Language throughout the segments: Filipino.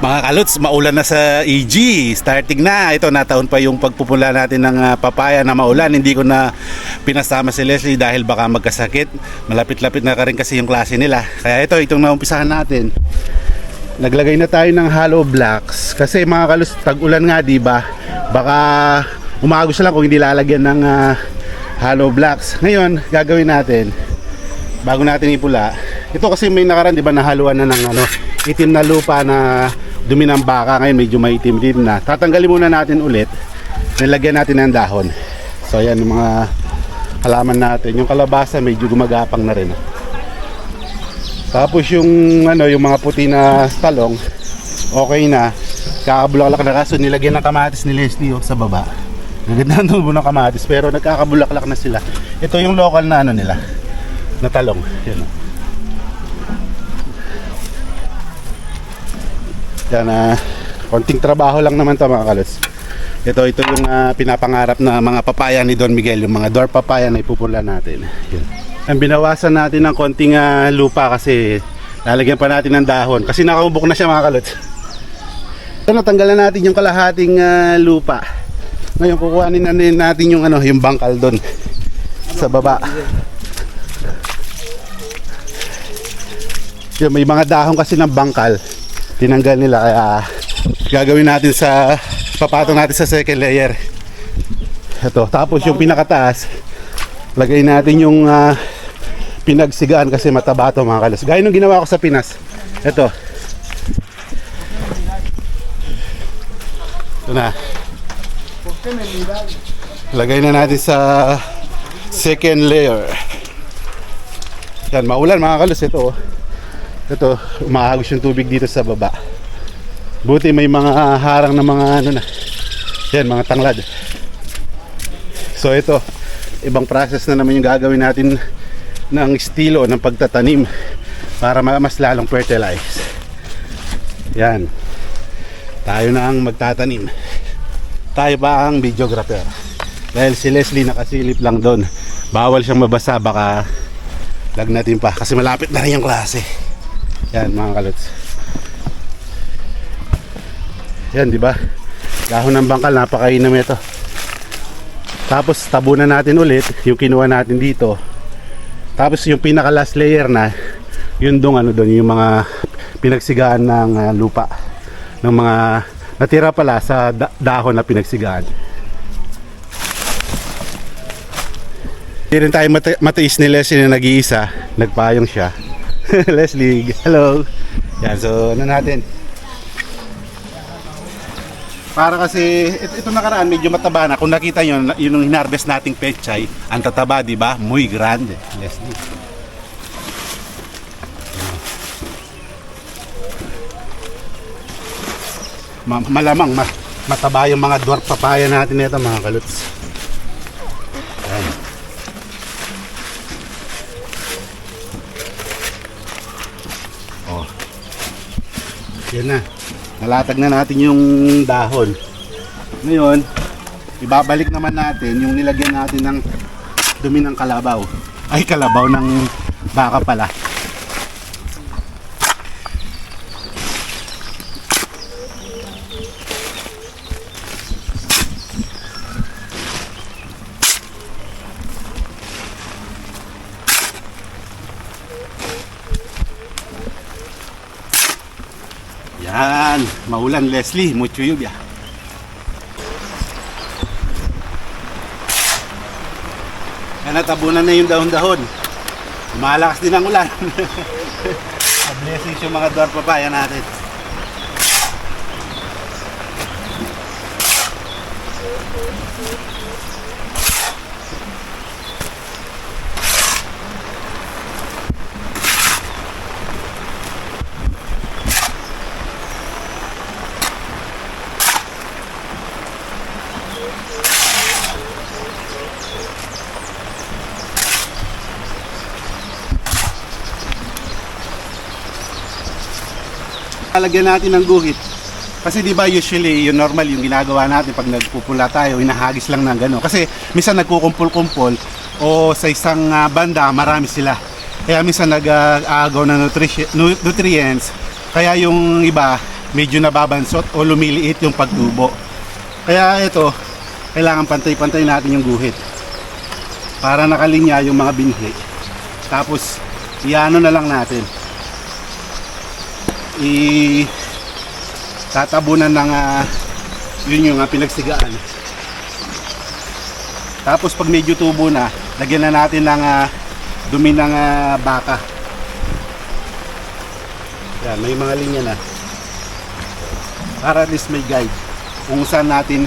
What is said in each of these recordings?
Mga kalots, maulan na sa EG. Starting na. Ito, nataon pa yung pagpupula natin ng ah, papaya na maulan. Hindi ko na pinasama si Leslie dahil baka magkasakit. Malapit-lapit na ka rin kasi yung klase nila. Kaya ito, itong naumpisahan natin. Naglagay na tayo ng hollow blocks. Kasi mga kalots, tag-ulan nga, di ba? Baka umagos lang kung hindi lalagyan ng ah, hollow blocks. Ngayon, gagawin natin, bago natin ipula. Ito kasi may nakaraan, di ba, nahaluan na ng ano, itim na lupa na dumi ng baka. Ngayon medyo maitim din na. Tatanggalin muna natin ulit. Nilagyan natin ng dahon. So ayan yung mga halaman natin. Yung kalabasa medyo gumagapang na rin. Tapos yung ano, yung mga puti na talong, okay na. Kakabulaklak na kaso nilagyan ng kamatis ni Leslie sa baba. Naganda ang tubo ng kamatis pero nagkakabulaklak na sila. Ito yung local na ano nila na talong. Yan. oh. Yan na konting trabaho lang naman to mga kalos. Ito ito yung ah, pinapangarap na mga papaya ni Don Miguel, yung mga dwarf papaya na ipupula natin. Yan. Ang binawasan natin ng konting ah, lupa kasi lalagyan pa natin ng dahon kasi nakaubok na siya mga kalot. Ito natanggalan natin yung kalahating ah, lupa. Ngayon kukuhanin na natin yung ano, yung bangkal doon sa baba. Yung may mga dahon kasi ng bangkal tinanggal nila kaya gagawin natin sa papatong natin sa second layer. Ito tapos yung pinakataas lagay natin yung ah, pinagsigaan kasi mataba to mga kalas. Gaya nung ginawa ko sa Pinas. Ito ito na. Lagay na natin sa second layer. Yan maulan mga kalas. Ito oh. Ito umaagos yung tubig dito sa baba. Buti may mga harang na mga ano na. Yan mga tanglad. So ito ibang process na naman yung gagawin natin ng estilo ng pagtatanim para ma- mas lalong fertilize. Yan. Tayo na ang magtatanim. Tayo ba ang videographer. Dahil si Leslie nakasilip lang doon. Bawal siyang mabasa baka lagnatin pa. Kasi malapit na rin yung klase yan mga kalots. Yan, di ba? Dahon ng bangkal, napakainam ito. Tapos tabunan natin ulit yung kinuha natin dito. Tapos yung pinaka last layer na, yun dong ano doon, yung mga pinagsigaan ng ah, lupa. Ng mga natira pala sa da- dahon na pinagsigaan. Hindi rin tayo mati- matiis ni Leslie na nag-iisa. Nagpayong siya. Leslie, hello. Yan, so ano natin. Para kasi ito, ito nakaraan medyo mataba na. Kung nakita nyo, yun yung hinarvest nating pechay, ang tataba, di ba? Muy grande. Leslie. Ma- malamang ma- mataba yung mga dwarf papaya natin nito mga kaluts. Yan na. Nalatag na natin yung dahon. Ngayon, ibabalik naman natin yung nilagyan natin ng dumi ng kalabaw. Ay, kalabaw ng baka pala. Yan, maulan Leslie, mucho lluvia. Yan natabunan na yung dahon-dahon. Malakas din ang ulan. Blessings yung mga dwarf papaya natin. Lalagyan natin ng guhit. Kasi di ba usually yung normal yung ginagawa natin pag nagpupula tayo, hinahagis lang ng gano'n. Kasi minsan nagkukumpul-kumpul o sa isang ah, banda marami sila. Kaya minsan nag-aagaw ng nutri- nu- nutrients. Kaya yung iba medyo nababansot o lumiliit yung pagtubo. Kaya ito, kailangan pantay-pantay natin yung guhit. Para nakalinya yung mga binhi. Tapos, iano na lang natin. I tatabunan ng ah, yun yung ah, pinagsigaan. Tapos pag medyo tubo na, lagyan na natin ng ah, dumi ng ah, baka. Yan, may mga linya na. Para at least may guide kung saan natin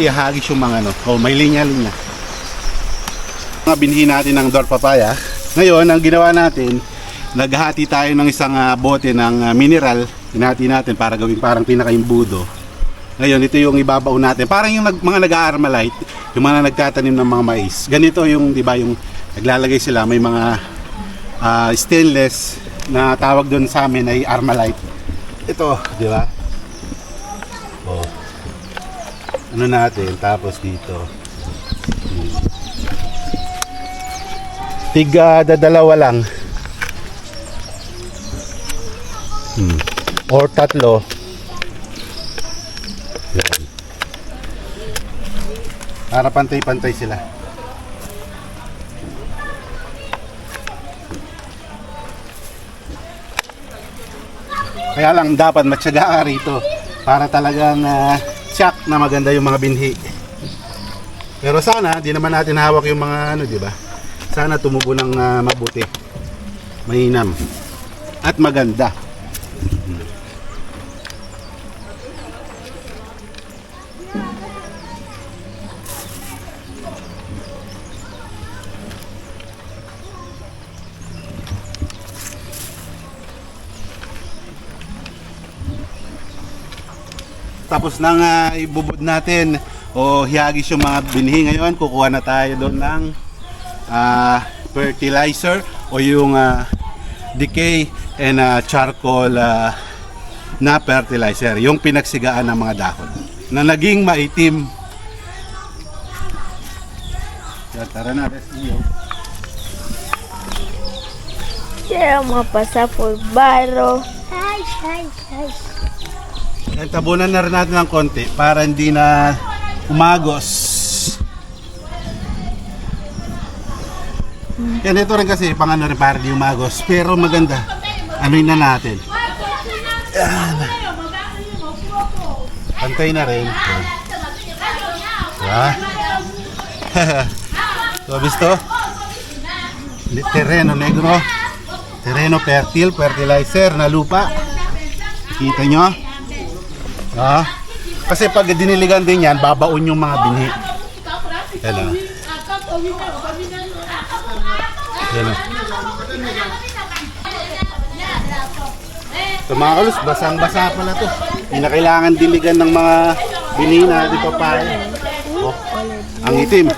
ihagis yung mga ano. Oh, may linya-linya. Mga binhi natin ng door papaya. Ngayon, ang ginawa natin, naghati tayo ng isang ah, bote ng ah, mineral. Hinati natin para gawing parang pinakaimbudo. Ngayon, ito yung ibabaw natin. Parang yung nag, mga nag-armalite, yung mga nagtatanim ng mga mais. Ganito yung, di ba, yung naglalagay sila, may mga ah, stainless na tawag doon sa amin ay armalite. Ito, di ba? Oh. Ano natin, tapos dito. Tiga dadalawa lang. Or tatlo. Yan. Para pantay-pantay sila. Kaya lang dapat matyaga ka rito para talagang uh, check na maganda yung mga binhi. Pero sana, di naman natin hawak yung mga ano, di ba? Sana tumubo ng ah, mabuti. Mainam. At maganda. Tapos nang uh, ibubod natin o hiyagis yung mga binhi ngayon, kukuha na tayo doon ng ah, fertilizer o yung ah, decay and ah, charcoal ah, na fertilizer, yung pinagsigaan ng mga dahon na naging maitim. Yan, tara na, let's go. Quiero pasar por barro. Ay, ay, ay. Yan, tabunan na rin natin ng konti para hindi na umagos. Yan, ito rin kasi pang ano rin para di umagos. Pero maganda. Anoy na natin. Yan. Pantay na rin. Diba? so, visto? Terreno negro. Terreno fertile, fertilizer na lupa. Kita nyo? Ah, kasi pag diniligan din yan, babaon yung mga binhi. Yan o. Yan o. So mga kalus, basang-basa pala to. Hindi na kailangan diligan ng mga binhi na di papaya. Oh, ang itim.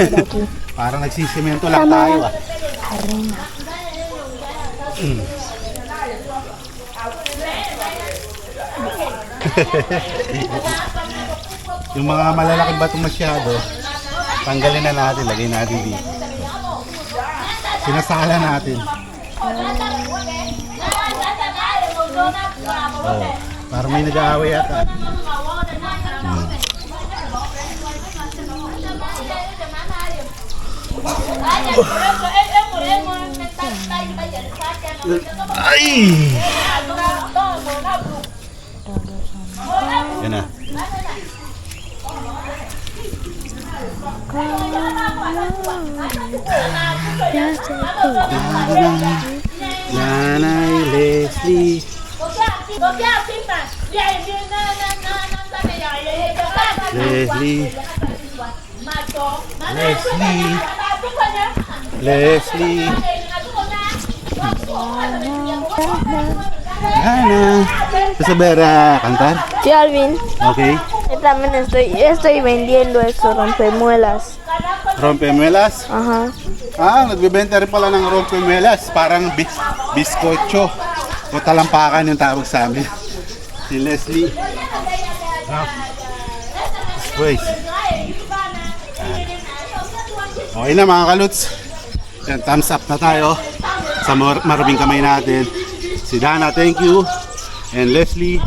Parang nagsisimento lang tayo ah. Mm. Yung mga malalaking bato masyado, tanggalin na natin, lagay natin dito. Sinasala natin. Oh, parang may nag-aaway yata. Hmm. Ay! Yan na. Nanay Leslie. Leslie. Leslie. Leslie. Ana. Sabera, cantar. Sí, Alvin. Ok. Yo también estoy, estoy vendiendo eso, rompemuelas. Rompemuelas. Ajá. Ah, nagbebenta rin pala ng rompemuelas. Parang bis biskotso. O talampakan yung tawag sa amin. Si Leslie. Ah. Wait. Okay na mga kaluts. Yan, thumbs up na tayo sa mar- maruming kamay natin. Si Dana, thank you. and Leslie.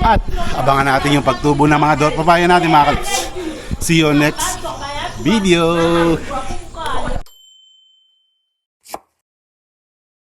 At abangan natin yung pagtubo ng mga dot papaya natin mga kalps. See you next video.